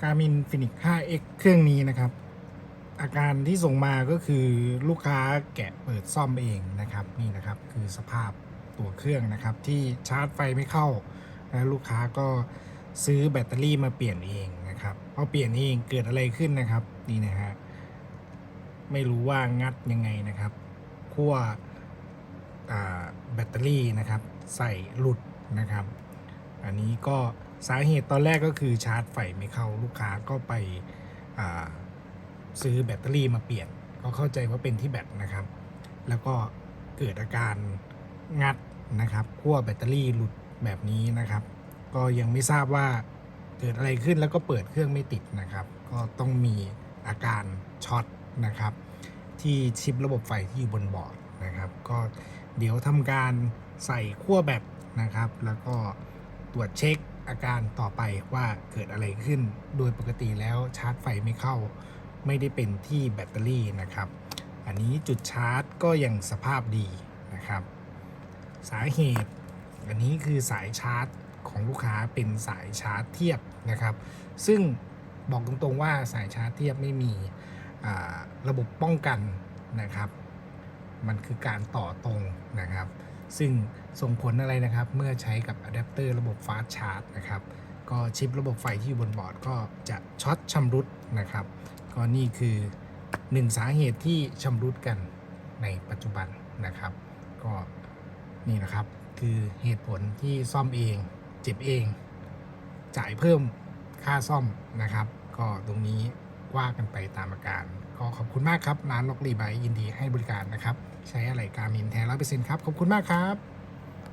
Garmin Fenix 5X เครื่องนี้นะครับ อาการที่ส่งมาก็คือลูกค้าแกะเปิดซ่อมเองนะครับนี่นะครับคือสภาพตัวเครื่องนะครับ ที่ชาร์จไฟไม่เข้าแล้วลูกค้าก็ซื้อแบตเตอรี่มาเปลี่ยนเองนะครับพอเปลี่ยนเองเกิดอะไรขึ้นนะครับนี่นะฮะไม่รู้ว่างัดยังไงนะครับขั้วแบตเตอรี่นะครับ ใส่หลุดนะครับ อันนี้ก็ สาเหตุตอนแรกก็คือชาร์จไฟไม่เข้าลูกค้าก็ไปซื้อแบตเตอรี่มาเปลี่ยน ก็เข้าใจว่าเป็นที่แบตนะครับ แล้วก็เกิดอาการงัดนะครับขั้วแบตเตอรี่หลุดแบบนี้นะครับ ก็ยังไม่ทราบว่าเกิดอะไรขึ้นแล้วก็เปิดเครื่องไม่ติดนะครับ ก็ต้องมีอาการช็อตนะครับ ที่ชิประบบไฟที่อยู่บนบอร์ดนะครับ ก็เดี๋ยวทำการใส่ขั้วแบตนะครับ แล้วก็ตรวจเช็ค อาการต่อไปว่าเกิดอะไรขึ้น โดยปกติแล้วชาร์จไฟไม่เข้า ไม่ได้เป็นที่แบตเตอรี่นะครับ อันนี้จุดชาร์จก็ยังสภาพดีนะครับ สาเหตุ อันนี้คือสายชาร์จของลูกค้าเป็นสายชาร์จเทียบนะครับ ซึ่งบอกตรงๆว่าสายชาร์จเทียบไม่มีระบบป้องกันนะครับ มันคือการต่อตรงนะครับ ซึ่งส่งผลอะไรนะครับ เมื่อใช้กับอะแดปเตอร์ระบบฟาสชาร์จนะครับ ก็ชิประบบไฟที่อยู่บนบอร์ดก็จะช็อตชำรุดนะครับ ก็นี่คือหนึ่งสาเหตุที่ชำรุดกันในปัจจุบันนะครับ ก็นี่นะครับคือเหตุผลที่ซ่อมเองเจ็บเอง จ่ายเพิ่มค่าซ่อมนะครับ ก็ตรงนี้ ว่ากันไปตามอาการ ก็ขอบคุณมากครับ ร้านล็อกรีไบยินดีให้บริการนะครับ ใช้อะไรการมินแท้ร้อยเปอร์เซ็นต์ครับ ขอบคุณมากครับ